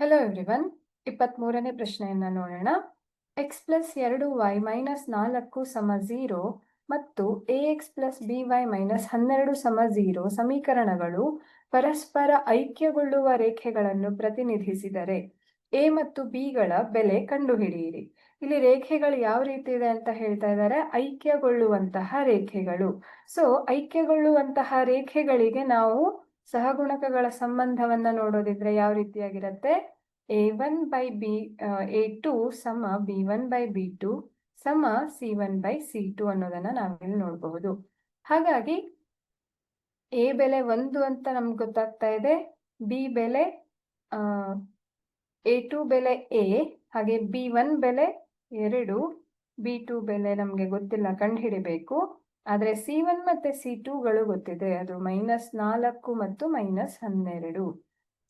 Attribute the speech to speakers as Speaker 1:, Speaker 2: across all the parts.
Speaker 1: Hello everyone ಇಪ್ಪತ್ತ್ಮೂರನೇ ಪ್ರಶ್ನೆಯನ್ನ ನೋಡೋಣ. ಎಕ್ಸ್ ಪ್ಲಸ್ ಎರಡು ವೈ ಮೈನಸ್ ನಾಲ್ಕು ಸಮ ಝೀರೋ ಮತ್ತು A X plus B Y minus ಹನ್ನೆರಡು ಸಮ ಝೀರೋ ಸಮೀಕರಣಗಳು ಪರಸ್ಪರ ಐಕ್ಯಗೊಳ್ಳುವ ರೇಖೆಗಳನ್ನು ಪ್ರತಿನಿಧಿಸಿದರೆ ಎ ಮತ್ತು ಬಿಗಳ ಬೆಲೆ ಕಂಡುಹಿಡಿಯಿರಿ. ಇಲ್ಲಿ ರೇಖೆಗಳು ಯಾವ ರೀತಿ ಇದೆ ಅಂತ ಹೇಳ್ತಾ ಇದ್ದಾರೆ. ಐಕ್ಯಗೊಳ್ಳುವಂತಹ ರೇಖೆಗಳು. ಸೊ ಐಕ್ಯಗೊಳ್ಳುವಂತಹ ರೇಖೆಗಳಿಗೆ ನಾವು ಸಹಗುಣಕಗಳ ಸಂಬಂಧವನ್ನ ನೋಡೋದಿದ್ರೆ ಯಾವ ರೀತಿಯಾಗಿರುತ್ತೆ? A one by B A two ಸಮ B one by B two ಸಮ C one by C two ಅನ್ನೋದನ್ನ ನಾವಿಲ್ಲಿ ನೋಡಬಹುದು. ಹಾಗಾಗಿ ಎ ಬೆಲೆ ಒಂದು ಅಂತ ನಮ್ಗೆ ಗೊತ್ತಾಗ್ತಾ ಇದೆ. ಬಿ ಬೆಲೆ ಎ ಟು ಬೆಲೆ ಎ ಹಾಗೆ ಬಿ ಒನ್ ಬೆಲೆ ಎರಡು ಬಿ ಟು ಬೆಲೆ ನಮಗೆ ಗೊತ್ತಿಲ್ಲ, ಕಂಡುಹಿಡಿಬೇಕು. ಆದರೆ ಸಿ ಒನ್ ಮತ್ತೆ ಸಿ ಟೂಗಳು ಗೊತ್ತಿದೆ. ಅದು ಮೈನಸ್ ನಾಲ್ಕು ಮತ್ತು ಮೈನಸ್ ಹನ್ನೆರಡು.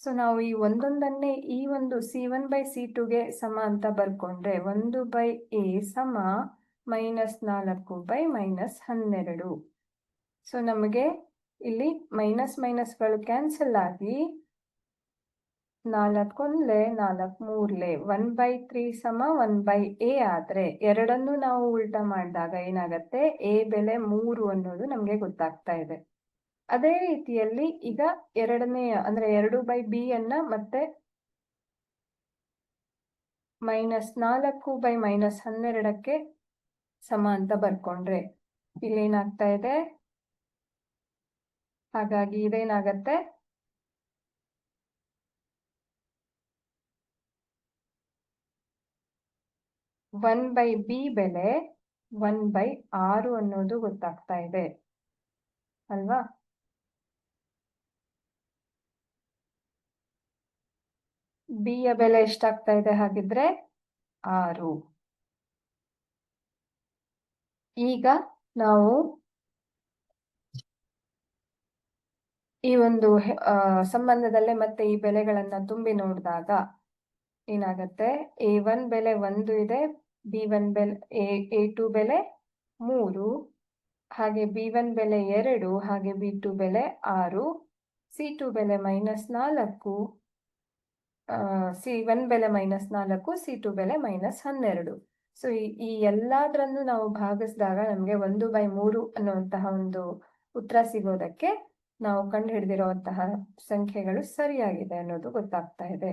Speaker 1: ಸೊ ನಾವು ಈ ಒಂದೊಂದನ್ನೇ ಈ ಒಂದು ಸಿ ಒನ್ ಬೈ ಸಿ ಟುಗೆ ಸಮ ಅಂತ ಬರ್ಕೊಂಡ್ರೆ ಒಂದು ಬೈ ಎ ಸಮ ಮೈನಸ್ ನಾಲ್ಕು ಬೈ ಮೈನಸ್ ಹನ್ನೆರಡು. ಸೊ ನಮಗೆ ಇಲ್ಲಿ ಮೈನಸ್ ಮೈನಸ್ಗಳು ಕ್ಯಾನ್ಸಲ್ ಆಗಿ ನಾಲ್ಕೊಂದ್ಲೆ ನಾಲ್ಕ್ ಮೂರ್ಲೆ. ಒನ್ ಬೈ ತ್ರೀ ಸಮ ಒನ್ ಬೈ ಎ ಆದ್ರೆ ಎರಡನ್ನು ನಾವು ಉಲ್ಟಾ ಮಾಡಿದಾಗ ಏನಾಗತ್ತೆ? ಎ ಬೆಲೆ ಮೂರು ಅನ್ನೋದು ನಮ್ಗೆ ಗೊತ್ತಾಗ್ತಾ ಇದೆ. ಅದೇ ರೀತಿಯಲ್ಲಿ ಈಗ ಎರಡನೇ ಅಂದ್ರೆ ಎರಡು ಬೈ ಬಿ ಅನ್ನ ಮತ್ತೆ ಮೈನಸ್ ನಾಲ್ಕು ಬೈ ಮೈನಸ್ ಹನ್ನೆರಡಕ್ಕೆ ಸಮ ಅಂತ ಬರ್ಕೊಂಡ್ರೆ ಇಲ್ಲಿ ಏನಾಗ್ತಾ ಇದೆ? ಹಾಗಾಗಿ ಇದೇನಾಗತ್ತೆ? ಒನ್ ಬೈ ಬಿ ಬೆಲೆ ಒನ್ ಬೈ ಆರು ಅನ್ನೋದು ಗೊತ್ತಾಗ್ತಾ ಇದೆ. ಅಲ್ವಾ? ಬಿ ಯ ಬೆಲೆ ಎಷ್ಟಾಗ್ತಾ ಇದೆ ಹಾಗಿದ್ರೆ ಆರು. ಈಗ ನಾವು ಈ ಒಂದು ಸಂಬಂಧದಲ್ಲೇ ಮತ್ತೆ ಈ ಬೆಲೆಗಳನ್ನ ತುಂಬಿ ನೋಡಿದಾಗ ಏನಾಗತ್ತೆ? ಎ ಒನ್ ಬೆಲೆ ಒಂದು ಇದೆ ಬಿ ಒನ್ ಬೆಲೆ ಎ ಟು ಬೆಲೆ ಮೂರು, ಹಾಗೆ ಬಿ ಒನ್ ಬೆಲೆ ಎರಡು, ಹಾಗೆ ಬಿ ಟು ಬೆಲೆ ಆರು ಸಿ ಟು ಬೆಲೆ ಮೈನಸ್ ನಾಲ್ಕು ಸಿ ಒನ್ ಬೆಲೆ ಮೈನಸ್ ನಾಲ್ಕು ಸಿ ಟು ಬೆಲೆ ಮೈನಸ್ ಹನ್ನೆರಡು. ಸೊ ಈ ಎಲ್ಲದರನ್ನು ನಾವು ಭಾಗಿಸಿದಾಗ ನಮಗೆ ಒಂದು ಬೈ ಮೂರು ಅನ್ನುವಂತಹ ಒಂದು ಉತ್ತರ ಸಿಗೋದಕ್ಕೆ ನಾವು ಕಂಡು ಹಿಡಿದಿರುವಂತಹ ಸಂಖ್ಯೆಗಳು ಸರಿಯಾಗಿದೆ ಅನ್ನೋದು ಗೊತ್ತಾಗ್ತಾ ಇದೆ.